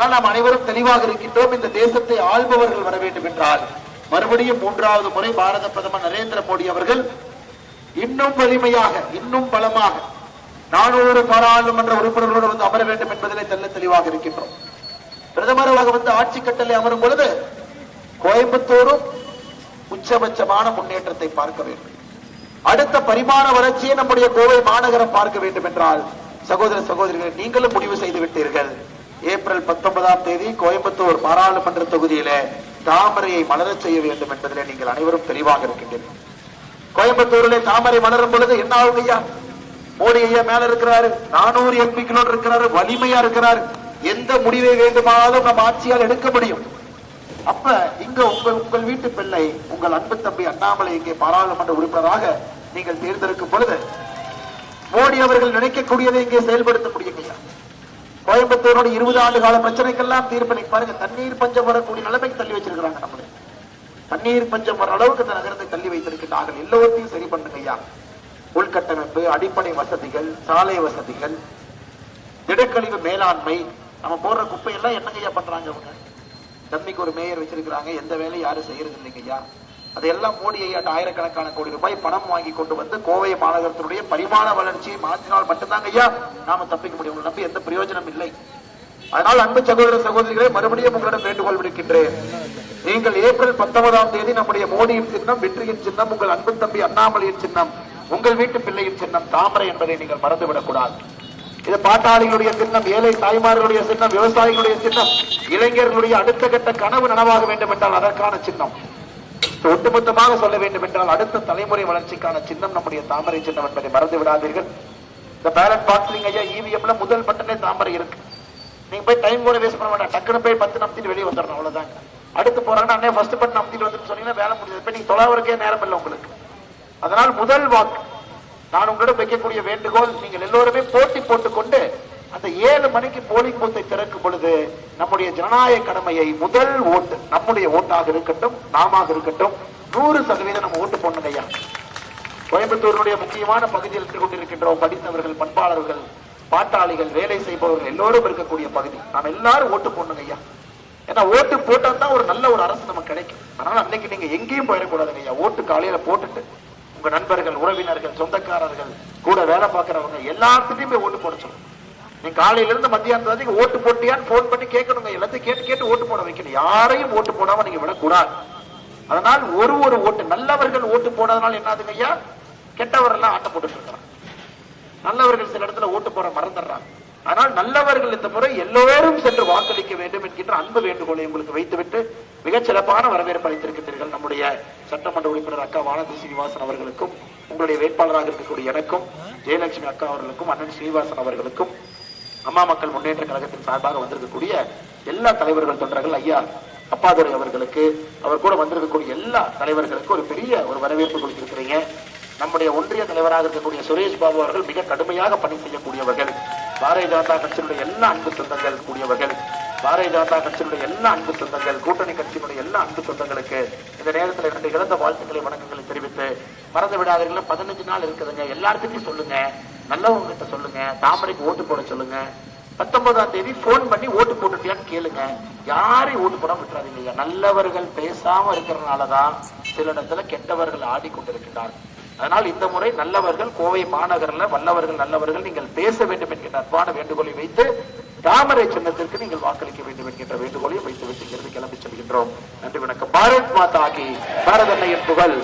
ஆனால் நாம் அனைவரும் தெளிவாக இருக்கின்றோம் இந்த தேசத்தை ஆள்பவர்கள் வர வேண்டும் என்றால். மறுபடியும் மூன்றாவது முறை பாரத பிரதமர் நரேந்திர மோடி அவர்கள் இன்னும் வலிமையாக இன்னும் பலமாக நானூறு பாராளுமன்ற உறுப்பினர்களோடு வந்து அமர வேண்டும் என்பதிலே தெல்ல தெளிவாக இருக்கின்றோம். பிரதமராக வந்து ஆட்சி கட்டளை அமரும் பொழுது கோயம்புத்தூரும் உச்சபட்சமான முன்னேற்றத்தை பார்க்க வேண்டும். அடுத்த பரிமாண வளர்ச்சியை நம்முடைய கோவை மாநகரம் பார்க்க வேண்டும் என்றால் சகோதர சகோதரிகளை நீங்களும் முடிவு செய்து விட்டீர்கள். ஏப்ரல் பத்தொன்பதாம் தேதி கோயம்புத்தூர் பாராளுமன்ற தொகுதியில தாமரையை மலரச் செய்ய வேண்டும் என்பதிலே நீங்கள் அனைவரும் தெளிவாக இருக்கின்றீர்கள். கோயம்புத்தூரிலே தாமரை மலரும் பொழுது என்ன ஆகும் ஐயா? மோடி ஐயா மேல இருக்கிறாரு நானூறு எம்பிக்களோடு இருக்கிறாரு வலிமையா இருக்கிறாரு. எந்த முடிவை வேண்டுமானாலும் நம்ம ஆட்சியால் எடுக்க முடியும். அப்ப இங்க உங்கள் உங்கள் வீட்டு பிள்ளை உங்கள் அன்பு தம்பி அண்ணாமலை இங்கே பாராளுமன்ற உறுப்பினராக நீங்கள் தேர்ந்தெடுக்கும் பொழுது மோடி அவர்கள் நினைக்கக்கூடியதை இங்கே செயல்படுத்த முடியும் ஐயா. கோயம்புத்தூரோட இருபது ஆண்டு கால பிரச்சனைக்கெல்லாம் தீர்ப்பு பாருங்க. தண்ணீர் பஞ்சம் வரக்கூடிய நிலைமைக்கு தள்ளி வச்சிருக்கிறாங்க நம்மளே. தண்ணீர் பஞ்சம் வர அளவுக்கு இந்த நகரத்தை தள்ளி வைத்திருக்கிறார்கள் எல்லோருத்தையும் சரி பண்ணுங்க ஐயா. உள்கட்டமைப்பு அடிப்படை வசதிகள் சாலை வசதிகள் திடக்கழிவு மேலாண்மை நம்ம போடுற குப்பையெல்லாம் என்னங்க ஐயா பண்றாங்க அவங்க? தம்பிக்கு ஒரு மேயர் வச்சிருக்கிறாங்க. எந்த வேலையும் யாரும் செய்யறது இல்லைங்க ஐயா. அதெல்லாம் மோடி ஐயாட்ட ஆயிரக்கணக்கான கோடி ரூபாய் பணம் வாங்கி கொண்டு வந்து கோவை மாநகரத்தினுடைய பரிமாண வளர்ச்சியை மாற்றினால் மட்டும்தாங்க ஐயா நாம தப்பிக்க முடியும். நம்பி எந்த பிரயோஜனம் இல்லை. அதனால் அன்பு சகோதர சகோதரிகளே மறுபடியும் உங்களிடம் வேண்டுகோள் விடுக்கின்றேன். நீங்கள் ஏப்ரல் பத்தொன்பதாம் தேதி நம்முடைய மோடியின் சின்னம் வெற்றியின் சின்னம் உங்கள் அன்பு தம்பி அண்ணாமலையின் சின்னம் உங்கள் வீட்டு பிள்ளையின் சின்னம் தாமரை என்பதை நீங்கள் மறந்துவிடக்கூடாது. இது பாட்டாளிகளுடைய சின்னம் ஏழை தாய்மார்களுடைய சின்னம் விவசாயிகளுடைய சின்னம் இளைஞர்களுடைய அடுத்த கட்ட கனவு நனவாக வேண்டும் என்றால் அதற்கான சின்னம். ஒட்டுமொத்தமாக சொல்ல வேண்டும் என்றால் அடுத்த தலைமுறை வளர்ச்சிக்கான சின்னம் நம்முடைய தாமரை சின்னம் என்பதை மறந்து விடாதீர்கள். இந்த பேலட் பாக்ஸிங் ஐயா இவிஎம்ல முதல் பட்டனே தாமரை இருக்கு. நீங்க போய் டைம் கூட வேஸ்ட் பண்ண வேண்டாம். டக்குனு போய் பத்து நம்பிட்டு வெளியே வந்துடணும் அவ்வளவுதாங்க. அடுத்து போறாங்கன்னா அண்ணே ஃபர்ஸ்ட் பட்டன் நம்பத்திட்டு வந்துட்டு சொன்னீங்கன்னா வேலை முடியாது இப்ப நீங்க தொலைவருக்கே நேரம் இல்லை உங்களுக்கு. அதனால் முதல் வாக்கு நான் உங்களிடம் வைக்கக்கூடிய வேண்டுகோள் நீங்கள் எல்லோருமே போட்டி போட்டுக்கொண்டு அந்த ஏழு மணிக்கு போலிங் பூத்தை திறக்கும் பொழுது நம்முடைய ஜனநாயக கடமையை முதல் ஓட்டு நம்முடைய ஓட்டாக இருக்கட்டும் நாமாக இருக்கட்டும் நூறு சதவீதம் நம்ம ஓட்டு போடணும் ஐயா. கோயம்புத்தூருடைய முக்கியமான பகுதியில் இருந்து கொண்டிருக்கின்றோம் படித்தவர்கள் பண்பாளர்கள் பாட்டாளிகள் வேலை செய்பவர்கள் எல்லோரும் இருக்கக்கூடிய பகுதி. நாம் எல்லாரும் ஓட்டு போடணும் ஐயா. ஏன்னா ஓட்டு போட்டா தான் ஒரு நல்ல ஒரு அரசு நமக்கு கிடைக்கும். அதனால அன்னைக்கு நீங்க எங்கேயும் போயிடக்கூடாதுங்க ஐயா. ஓட்டு காலையில போட்டுட்டு உங்க நண்பர்கள் உறவினர்கள் சொந்தக்காரர்கள் கூட வேலை பார்க்கிறவங்க எல்லாத்துட்டையும் போய் ஓட்டு போட சொல்லுங்க. நீங்க காலையில இருந்து மத்தியானம் வரைக்கும் ஓட்டு போட்டியான்னு போன் பண்ணி கேட்கணுங்க. எல்லாத்தையும் கேட்டு கேட்டு ஓட்டு போட வைக்கணும். யாரையும் ஓட்டு போடாம நீங்க விடக்கூடாது. அதனால் ஒரு ஒரு ஓட்டு நல்லவர்கள் ஓட்டு போடாதனால என்னதுங்க ஐயா? கெட்டவர் எல்லாம் ஆட்டம் போட்டு இருக்கிறான் நல்லவர்கள் சில இடத்துல ஓட்டு போட மறந்துடுறாங்க. ஆனால் நல்லவர்கள் இந்த முறை எல்லோரும் சென்று வாக்களிக்க வேண்டும் என்கின்ற அன்பு வேண்டுகோளை உங்களுக்கு வைத்துவிட்டு மிகச் சிறப்பான வரவேற்பு அளித்திருக்கின்றீர்கள் நம்முடைய சட்டமன்ற உறுப்பினர் அக்கா வானதி சீனிவாசன் அவர்களுக்கும் உங்களுடைய வேட்பாளராக இருக்கக்கூடிய எனக்கும் ஜெயலட்சுமி அக்கா அவர்களுக்கும் அண்ணன் ஸ்ரீவாசன் அவர்களுக்கும் அம்மா மக்கள் முன்னேற்ற கழகத்தின் சார்பாக வந்திருக்கக்கூடிய எல்லா தலைவர்கள் தொண்டர்கள் ஐயா அப்பாதுரை அவர்களுக்கு அவர் கூட வந்திருக்கக்கூடிய எல்லா தலைவர்களுக்கும் ஒரு பெரிய ஒரு வரவேற்பு கொடுத்திருக்கிறீங்க. நம்முடைய ஒன்றிய தலைவராக இருக்கக்கூடிய சுரேஷ் பாபு அவர்கள் மிக கடுமையாக பணி செய்யக்கூடியவர்கள். பாரதிய ஜனதா கட்சியினுடைய எல்லா அன்பு சொந்தங்கள் கூடியவர்கள். பாரதிய ஜனதா கட்சியினுடைய எல்லா அன்பு சொந்தங்கள் கூட்டணி கட்சியினுடைய எல்லா அன்பு சொந்தங்களுக்கு இந்த நேரத்தில் இரண்டு இழந்த வாழ்த்துக்களை வணக்கங்களை தெரிவித்து மறந்து விடாதீர்கள். பதினஞ்சு நாள் இருக்குதுங்க. எல்லாத்துக்கும் சொல்லுங்க. நல்லவங்க கிட்ட சொல்லுங்க தாமரைக்கு ஓட்டு போட சொல்லுங்க. பத்தொன்பதாம் தேதி போன் பண்ணி ஓட்டு போட்டுட்டியான்னு கேளுங்க. யாரையும் ஓட்டு போடாம விட்டுறாதீங்க. நல்லவர்கள் பேசாம இருக்கிறதுனாலதான் சில இடத்துல கெட்டவர்கள் ஆடிக்கொண்டிருக்கிறார் அதனால் இந்த முறை நல்லவர்கள் கோவை மாநகரில் வல்லவர்கள் நல்லவர்கள் நீங்கள் பேச வேண்டும் என்கின்ற அன்பான வேண்டுகோளை வைத்து தாமரை சின்னத்திற்கு நீங்கள் வாக்களிக்க வேண்டும் என்கின்ற வேண்டுகோளை வைத்து விட்டு இங்கிருந்து கிளம்பி செல்கின்றோம். நன்றி வணக்கம். பாரத் மாதா கி. பாரத அன்னையின் புகழ்.